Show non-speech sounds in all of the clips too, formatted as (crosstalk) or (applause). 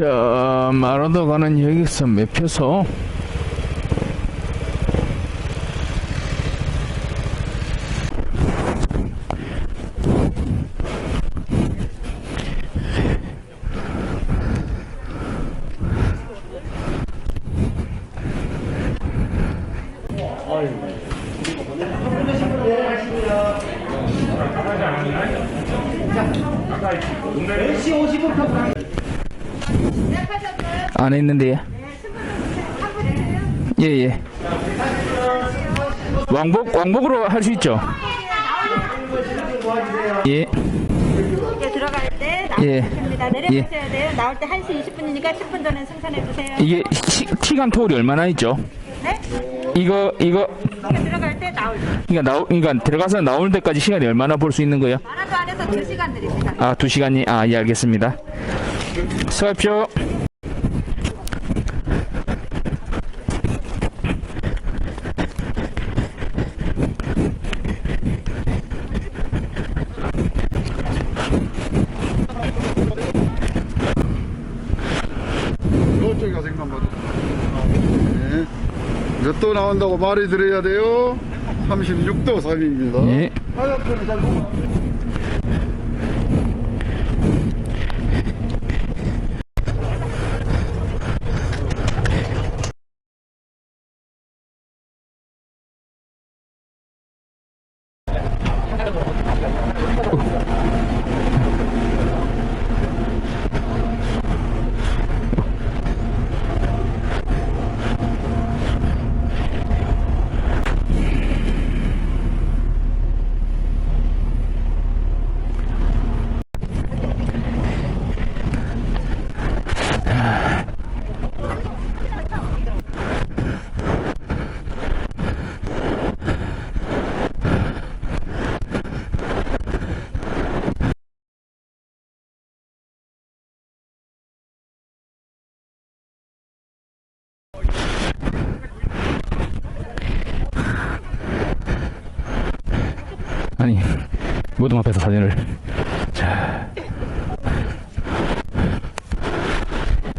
자, 마라도 가는 여기서 매표소. 안에 있는데. 예, 예. 왕복, 왕복으로 할 수 있죠? 예, 이제 들어갈 때 예. 나오십니다. 내려가셔야 돼요. 나올 때 1시 20분이니까 10분 전에 승선해 주세요. 이게 시, 시간 토울이 얼마나 있죠? 네? 이거, 이거, 이제 들어갈 때 나올 때. 그러니까 나오, 그러니까 들어가서 나올 때까지 시간이 얼마나 볼 수 있는 거예요? 마라도 안에서 2시간 드립니다. 아, 두 시간이, 아, 예, 알겠습니다. 수고하십시오. 저쪽에 가서 생만 봐도. 네. 몇도 나온다고 말이 드려야 돼요? 36도 3입니다. 예. 화장품을 잘 보고. 아니, 무덤 앞에서 사진을. 자.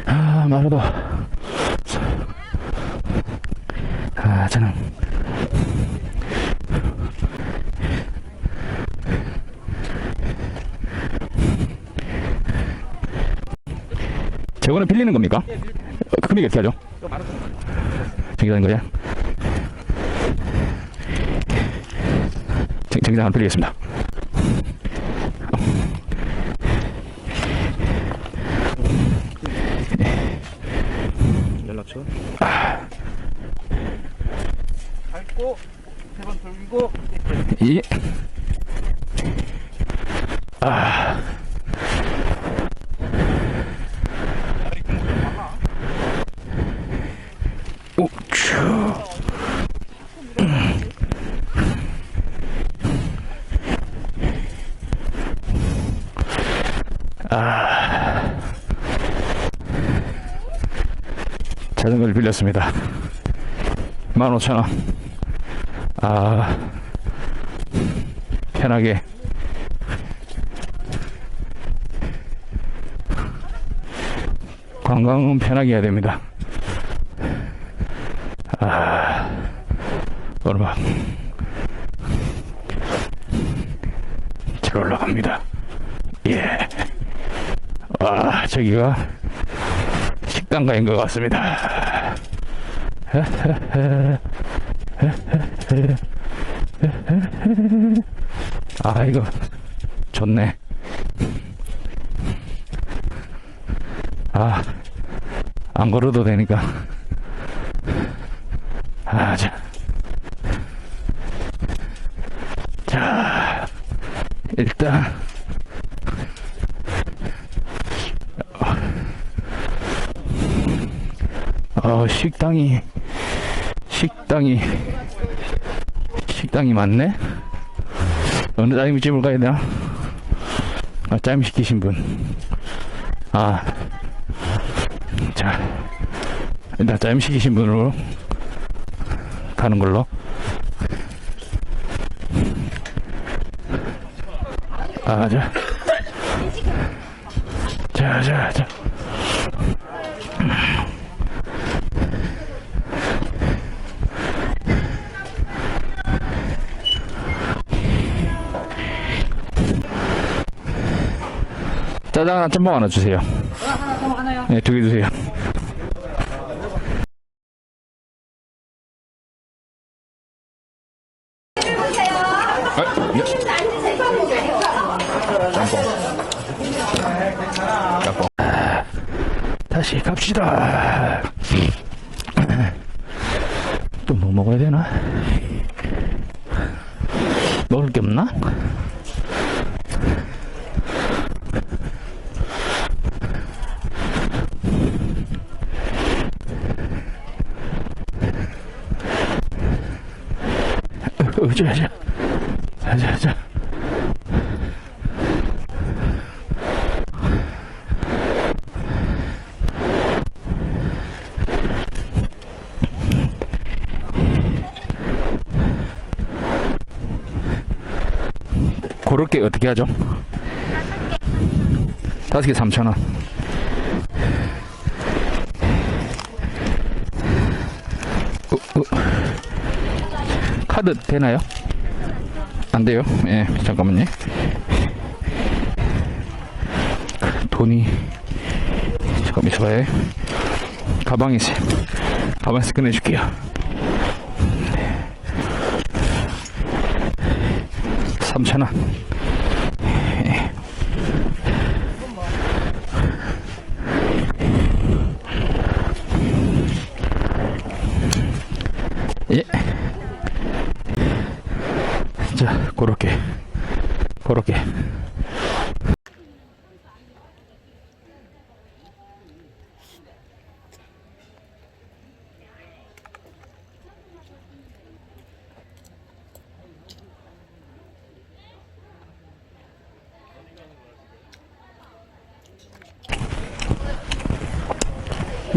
아, 마라도. 아, 저는. 저거는 빌리는 겁니까? 어, 금액이 어떻게 하죠? 정기다는 거야? 정- 정기장 하나 빌리겠습니다. 연락처? 밟고, 세번 돌리고. 이. 아. 우쭈. 아. 자전거를 빌렸습니다. 15,000원. 아. 편하게 관광은 편하게 해야 됩니다. 아, 오르막 잘 올라갑니다. 예. 와, 저기가 식당가인 것 같습니다. 아, 이거 좋네. 아, 안 걸어도 되니까. 아, 자. 자, 일단. 어, 식당이, 식당이, 식당이 많네? 어느 짜장면집을 가야 되나? 아, 짜장면 시키신 분. 아, 자, 일단 짜장면 시키신 분으로 가는 걸로. 아, 자. 자, 자, 자. 짜장 하나, 짬뽕 하나 주세요. 하나 더 하나요? 네, 두 개 주세요. 아, 예. 짬뽕. 짬뽕. 다시 갑시다. 또 뭐 먹어야 되나? 먹을 게 없나? 어, 자, 자. 자, 자, 자. 그렇게 어떻게 하죠? 다섯 개 3천 원. 어, 어. 카드 되나요? 안 돼요. 예, 잠깐만요. 돈이 잠깐 있어봐요. 가방에 있어요. 가방에서 꺼내줄게요. 삼천 원. 예. 자, 그렇게. 그렇게.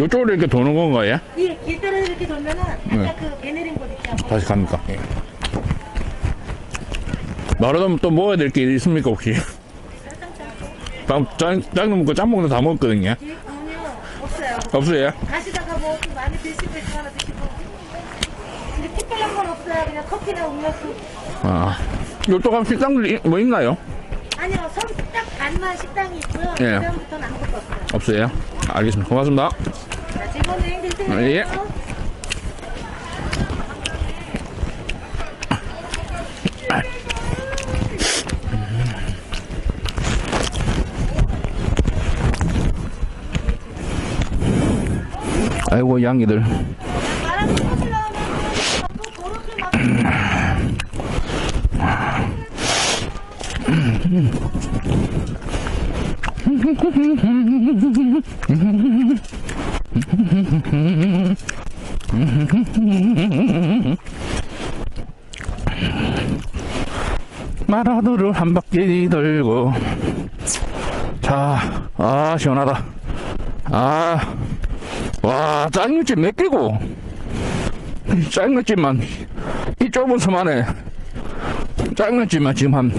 이쪽으로 이렇게 도는 건가요? 이 길따라 이렇게 돌면은 아까 그 배내린 곳 있죠? 다시 갑니까? 예. 말하자면 또 먹어야 될 게 있습니까, 혹시? 짬, 짬, 짬 먹고 짬뽕도 다 먹었거든요. 아니요 없어요 없어요? 가시다가 뭐 많이 드시고 있고 하나 드시고 근데 특별한 건 없어요 그냥 커피나 음료수 아. 이쪽 가면 식당들 뭐 있나요? 아니요 선딱 반만 식당이 있고요 예. 그 다음부터는 아무것도 없어요 없어요? 알겠습니다. 고맙습니다. 자 즐거운 여행 되세요 예. 아이고, 양이들. (laughs) (laughs) 마라도를 한 바퀴 돌고. 자, 아, 시원하다. 아, 와, 짜장면집 몇 개고. 짜장면집만, 이 좁은 섬 안에, 짜장면집만 지금 한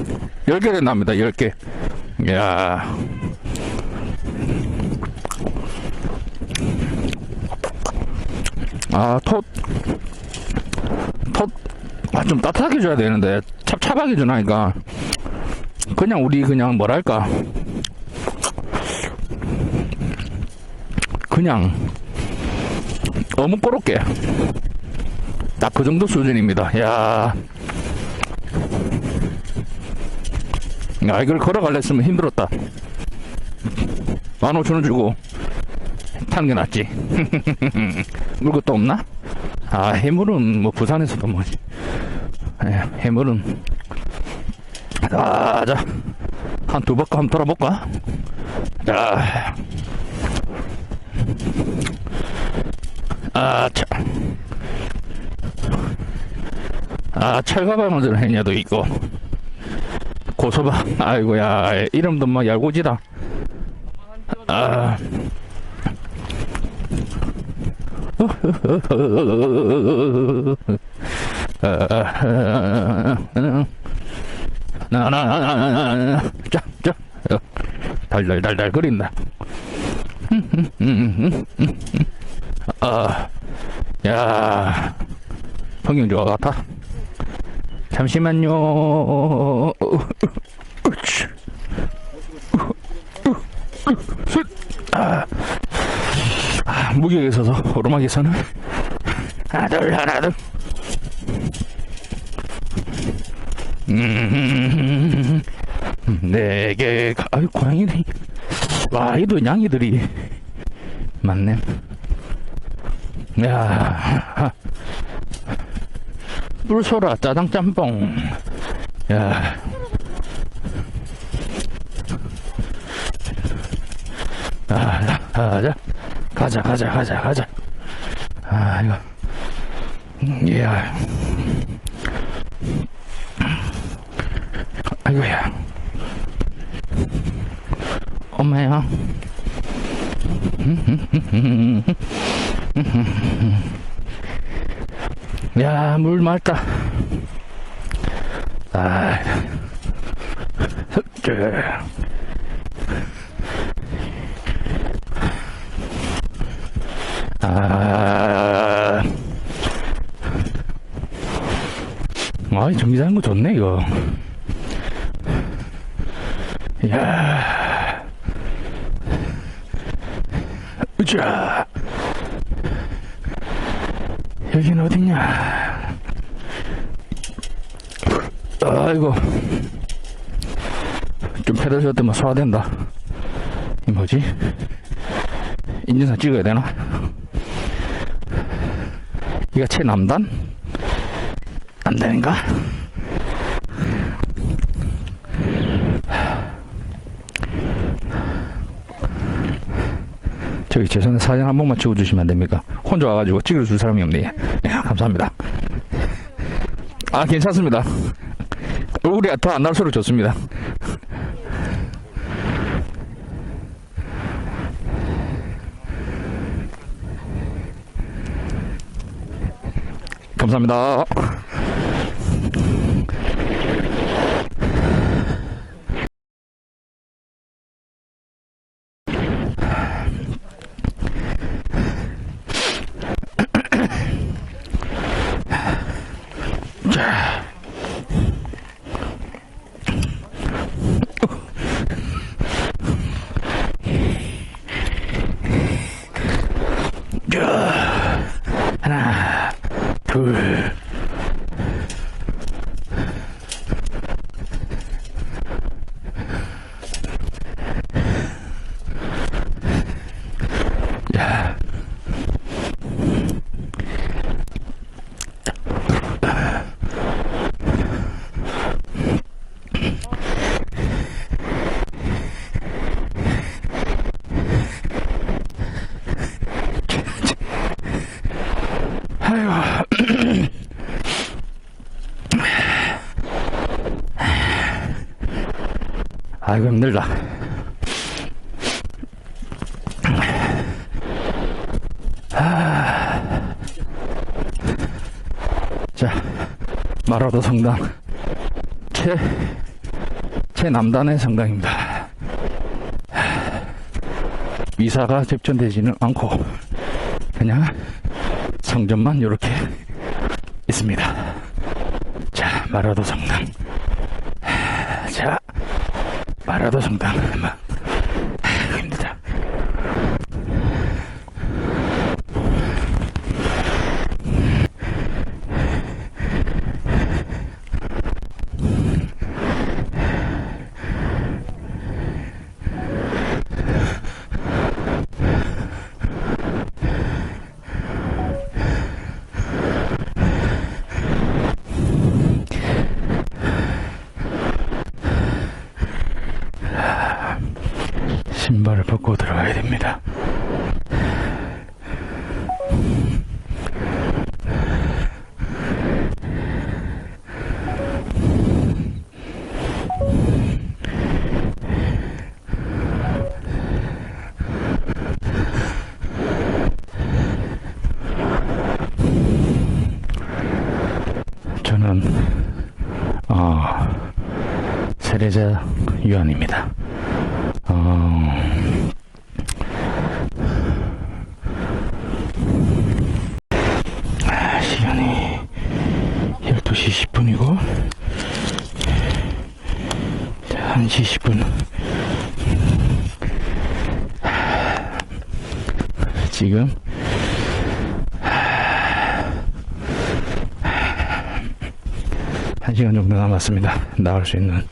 10개 납니다, 10개. 이야. 아, 톳, 톳, 아, 좀 따뜻하게 줘야 되는데, 찹찹하게 주나니까. 그냥 우리 그냥 뭐랄까. 그냥, 너무 꼬롭게. 딱 그 정도 수준입니다. 야 야, 이걸 걸어갈랬으면 힘들었다. 15,000원 주고, 타는 게 낫지. (laughs) 물 것도 없나? 아, 해물은 뭐 부산에서도 뭐, 예, 해물은. 자, 자. 한 두 바퀴 한번 돌아볼까? 자. 아, 차. 아, 철가방어들 해녀도 있고. 고소바, 아이고야, 이름도 뭐 얄고지다. 아. 나나나나나 쫙쫙 달달달달 거린다. 아, 야, 풍경 좋아 같아. 잠시만요. 아, 아, 무게에 있어서 오르막에서는 하나 둘 하나 둘 음, 네개 아유 고양이들이 와 이도 양이들이 많네. 야 뿔소라 짜장 짬뽕. 야. 아, 가자 가자 가자 가자. 아 이거. 음, 이야. 아이고야. 엄마야. 야, 물 맑다. 아, 저, 아, 아이, 전기자는 거 좋네, 이거. 야 으쌰. 여긴 어딨냐? 아이고. 좀 페달 줬더만 소화된다. 이 뭐지? 인증사 찍어야 되나? 이거 최남단? 안 되는가? 저기 죄송한데 사진 한 번만 찍어주시면 안 됩니까? 혼자 와가지고 찍어줄 사람이 없네. 네, 감사합니다. 아, 괜찮습니다. 얼굴이 더안 나올수록 좋습니다. 감사합니다. 하나, 둘. 야. 아이고. 아이고, 힘들다. 아. 자, 마라도 성당. 최, 최남단의 성당입니다. 미사가 접전되지는 않고, 그냥 성전만 이렇게 있습니다. 자, 마라도 성당. 자, 마라도 성당. 막, 아이고, 힘들다. 신발을 벗고 들어가야 됩니다. 저는 어, 세례자 유한입니다. 어, 아, 시간이 12시 10분이고, 1시 10분. 지금. 한 시간 정도 남았습니다. 나올 수 있는.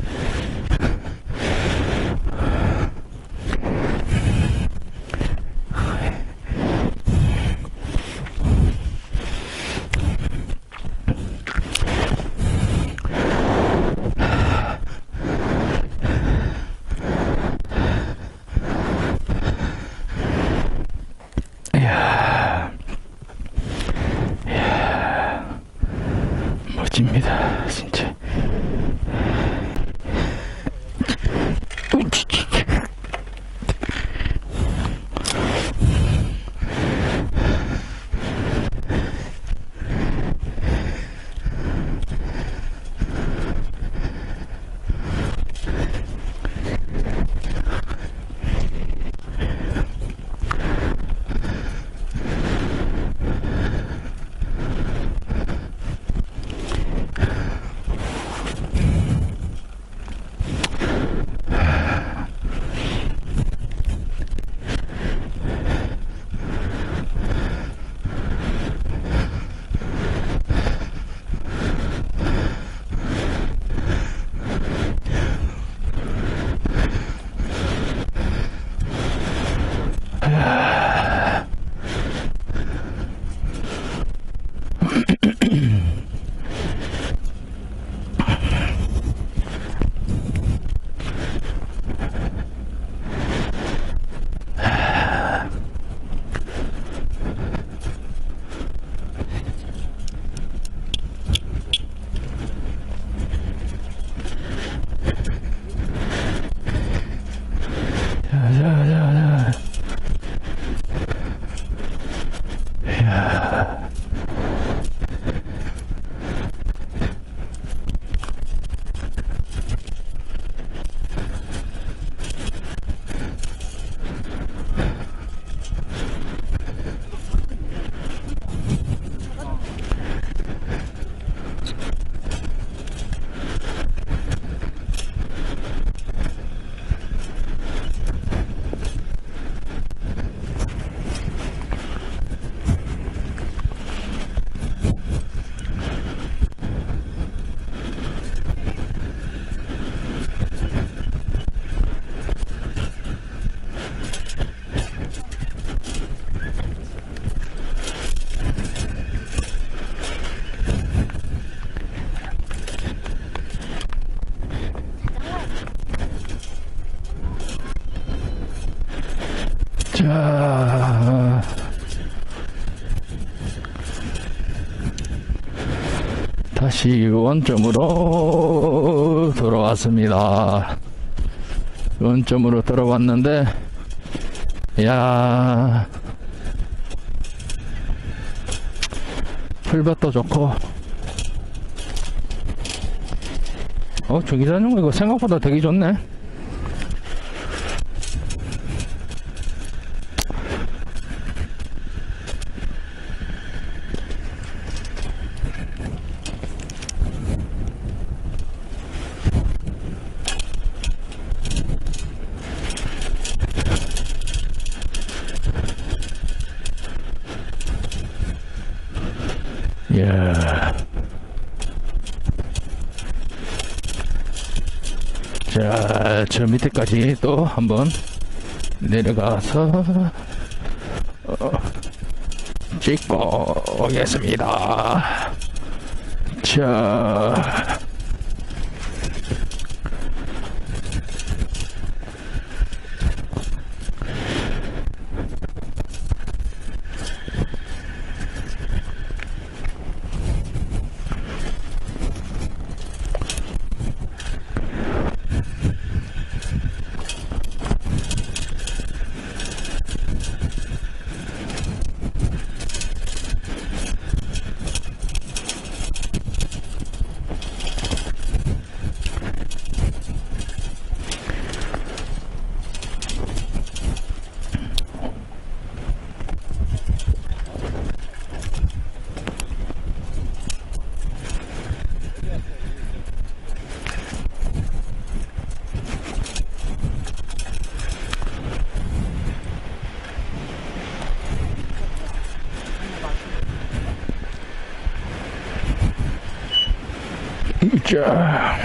다시 원점으로 돌아왔습니다. 원점으로 돌아왔는데, 야 풀밭도 좋고, 어, 저기자전거 이거 생각보다 되게 좋네. 야. 자, 저 밑에까지 또 한번 내려가서 어, 찍고 오겠습니다. 자. 자.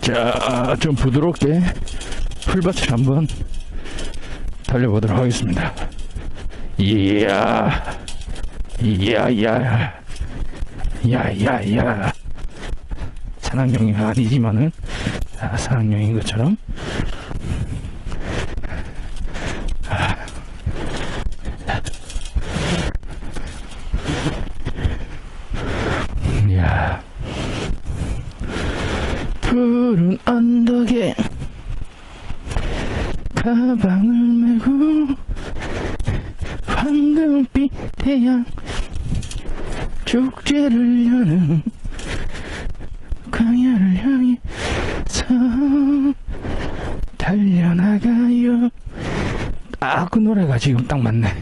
자, 좀 부드럽게 풀밭을 한번 달려보도록 하겠습니다. 이야, 이야, 이야, 이야. 산악용이 아니지만은, 아, 산악용인 것처럼. 아. 이야. 푸른 언덕에 가방을 메고 황금빛 태양 축제를 여는 광야를 향해서 달려나가요 아 그 노래가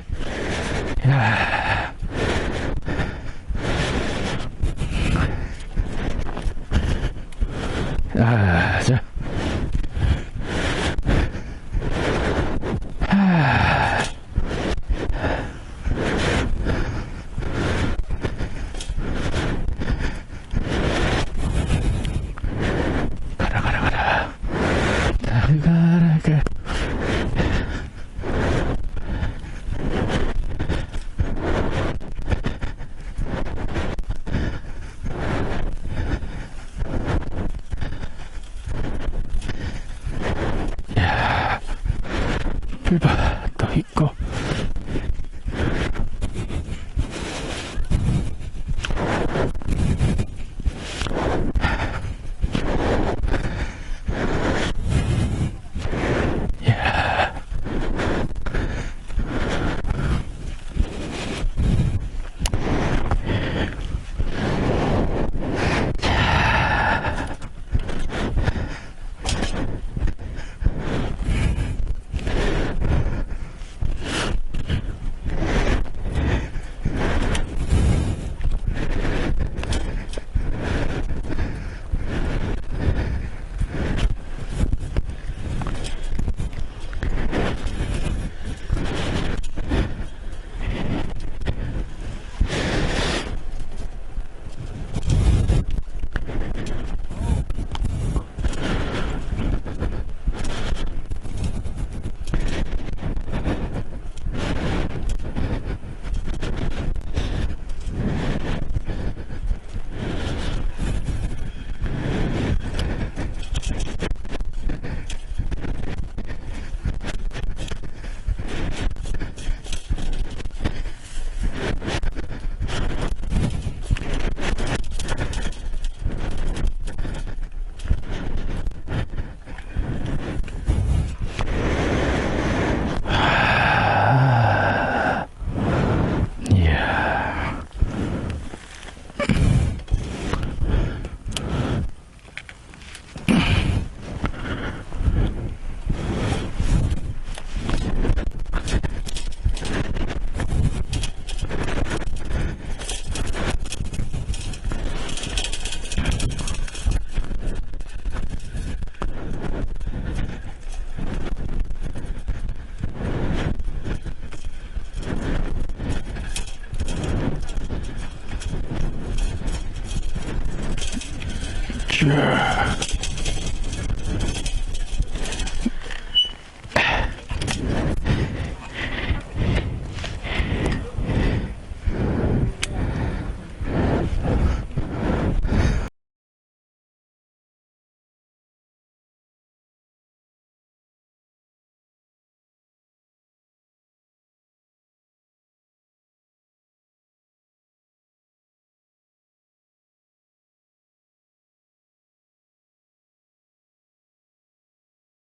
자.